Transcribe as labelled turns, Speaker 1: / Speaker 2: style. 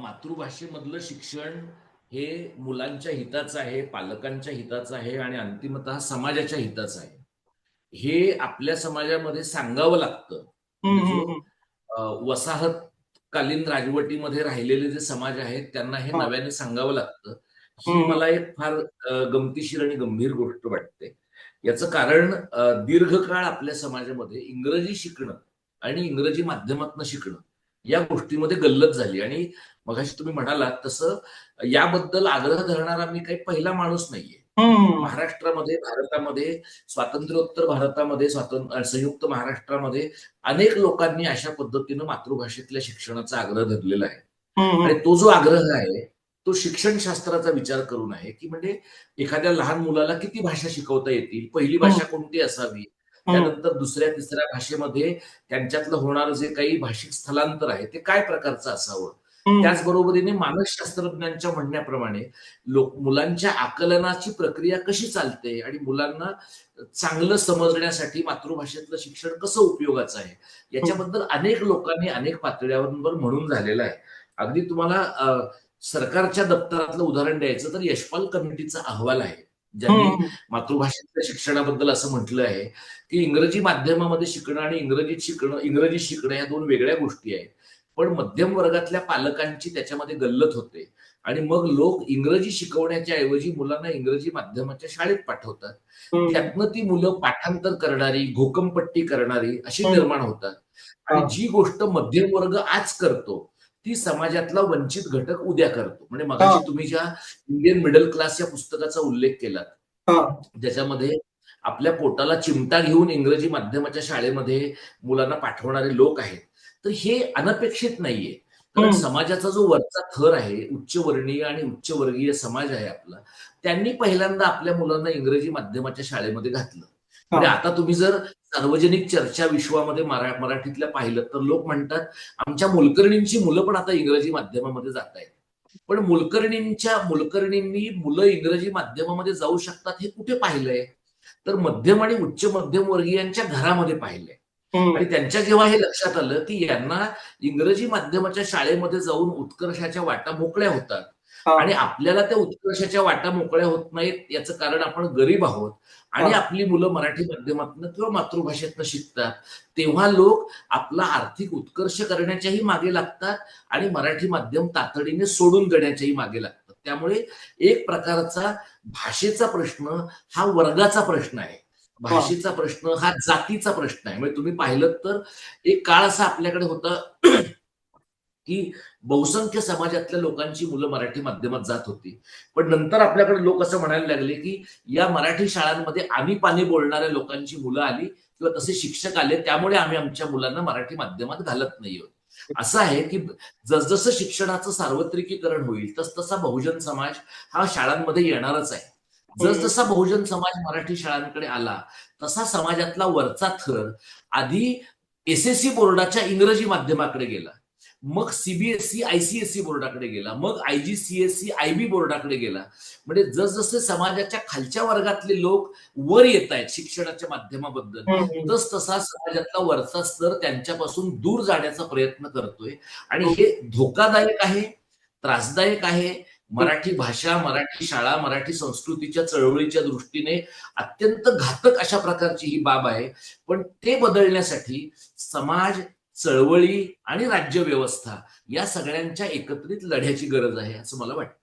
Speaker 1: मातृभाषेमधलं शिक्षण हे मुलांच्या हिताचं आहे पालकांच्या हिताचं आहे आणि अंतिमतः समाजाच्या हिताचं आहे. हे आपल्या समाजामध्ये सांगावं लागतं. म्हणजे वसाहतकालीन राजवटीमध्ये राहिलेले जे समाज आहेत त्यांना हे. नव्याने सांगावं लागतं. ही. मला एक फार गमतीशीर आणि गंभीर गोष्ट वाटते. याचं कारण दीर्घकाळ आपल्या समाजामध्ये इंग्रजी शिकणं आणि इंग्रजी माध्यमातनं शिकणं या गोष्टीमध्ये गल्लत झाली आणि मगाशी तुम्ही म्हणालात तसं याबद्दल आग्रह धरणारा मी काही पहिला माणूस नाहीये. महाराष्ट्रामध्ये भारतामध्ये स्वातंत्र्योत्तर भारतामध्ये स्वातंत्र्य संयुक्त महाराष्ट्रामध्ये अनेक लोकांनी अशा पद्धतीनं मातृभाषेतल्या शिक्षणाचा आग्रह धरलेला आहे. आणि तो जो आग्रह आहे तो शिक्षण शास्त्राचा विचार करून आहे की म्हणजे एखाद्या लहान मुलाला किती भाषा शिकवता येतील पहिली भाषा कोणती असावी. त्यानंतर दुसऱ्या तिसऱ्या भाषेमध्ये त्यांच्यातलं होणारं जे काही भाषिक स्थलांतर आहे ते काय प्रकारचं असावं. त्याचबरोबरीने मानसशास्त्रज्ञांच्या म्हणण्याप्रमाणे लोक मुलांच्या आकलनाची प्रक्रिया कशी चालते आणि मुलांना चांगलं समजण्यासाठी मातृभाषेतलं शिक्षण कसं उपयोगाचं आहे? याच्याबद्दल अनेक लोकांनी अनेक पातळ्यांवर म्हणून झालेलं आहे. अगदी तुम्हाला सरकारच्या दप्तरातलं उदाहरण द्यायचं तर यशपाल कमिटीचा अहवाल आहे. ज्यांनी
Speaker 2: हम्म.
Speaker 1: मातृभाषेतल्या शिक्षणाबद्दल असं म्हटलं आहे की इंग्रजी माध्यमामध्ये शिकणं आणि इंग्रजीत शिकणं इंग्रजी शिकणं या दोन वेगळ्या गोष्टी आहेत पण मध्यम वर्गातल्या पालकांची त्याच्यामध्ये गल्लत होते आणि मग लोक इंग्रजी शिकवण्याच्या ऐवजी मुलांना इंग्रजी माध्यमाच्या शाळेत पाठवतात. त्यातनं ती मुलं पाठांतर करणारी घोकमपट्टी करणारी अशी. निर्माण होतात आणि. जी गोष्ट मध्यम वर्ग आज करतो ती समाजातला वंचित घटक उद्या करतो म्हणजे. मगाशी तुम्ही ज्या इंडियन मिडल क्लास या पुस्तकाचा उल्लेख केला. ज्याच्यामध्ये आपल्या पोटाला चिमटा घेऊन इंग्रजी माध्यमाच्या शाळेमध्ये मुलांना पाठवणारे लोक आहेत तर हे अनपेक्षित नाहीये कारण. समाजाचा जो वरचा थर आहे उच्चवर्णीय आणि उच्चवर्गीय समाज आहे आपला त्यांनी पहिल्यांदा आपल्या मुलांना इंग्रजी माध्यमाच्या शाळेमध्ये घातलं म्हणजे आता तुम्ही जर सार्वजनिक चर्चा विश्वामध्ये मरा मराठीतल्या पाहिलं तर लोक म्हणतात आमच्या मोलकर्णींची मुलं पण आता इंग्रजी माध्यमामध्ये जात आहेत पण मोलकर्णींच्या मोलकर्णींनी मुलं इंग्रजी माध्यमामध्ये जाऊ शकतात हे कुठे पाहिलंय तर मध्यम आणि उच्च मध्यम वर्गीयांच्या घरामध्ये पाहिलंय. आणि त्यांच्या जेव्हा हे लक्षात आलं की यांना इंग्रजी माध्यमाच्या शाळेमध्ये जाऊन उत्कर्षाच्या वाटा मोकळ्या होतात. आणि आपल्याला त्या उत्कर्षाच्या वाटा मोकळ्या होत नाहीत याचं कारण आपण गरीब आहोत. आणि. आपली मुलं मराठी माध्यमातनं किंवा मातृभाषेतनं शिकतात. तेव्हा लोक आपला आर्थिक उत्कर्ष करण्याच्याही मागे लागतात आणि मराठी माध्यम तातडीने सोडून देण्याच्याही मागे लागतात. त्यामुळे एक प्रकारचा भाषेचा प्रश्न हा वर्गाचा प्रश्न आहे. भाषेचा प्रश्न हा जातीचा प्रश्न आहे. म्हणजे तुम्ही पाहिलं तर एक काळ असा आपल्याकडे होता की बहुसंख्य समाजातल्या लोकांची मुलं मराठी माध्यमात जात होती. पण नंतर आपल्याकडे लोक असं म्हणायला लागले की या मराठी शाळांमध्ये आम्ही पाणी बोलणाऱ्या लोकांची मुलं आली किंवा तसे शिक्षक आले त्यामुळे आम्ही आमच्या मुलांना मराठी माध्यमात घालत नाही आहोत. असं आहे की जसजसं शिक्षणाचं सार्वत्रिकीकरण होईल तसतसा बहुजन समाज हा शाळांमध्ये येणारच आहे. जसजसा बहुजन समाज मराठी शाळांकडे आला तसा समाजातला वरचा थर आधी एस एस सी बोर्डाच्या इंग्रजी माध्यमाकडे गेला. मग सीबीएसई आयसीएसई बोर्डाकडे गेला मग I G C S E I B बोर्डाकडे गेला. म्हणजे जसजसे समाजाच्या खालच्या वर्गातले लोक वर येत आहेत शिक्षणाच्या माध्यमाबद्दल. तस तसा समाजातला वरचा स्तर त्यांच्यापासून दूर जाण्याचा प्रयत्न करतोय. आणि हे धोकादायक आहे त्रासदायक आहे. मराठी भाषा मराठी शाळा मराठी संस्कृतीच्या चळवळीच्या दृष्टीने अत्यंत घातक अशा प्रकारची ही बाब आहे. पण ते बदलण्यासाठी समाज चळवळी आणि राज्यव्यवस्था या सगळ्यांच्या एकत्रित लढ्याची गरज आहे असं मला वाटतं.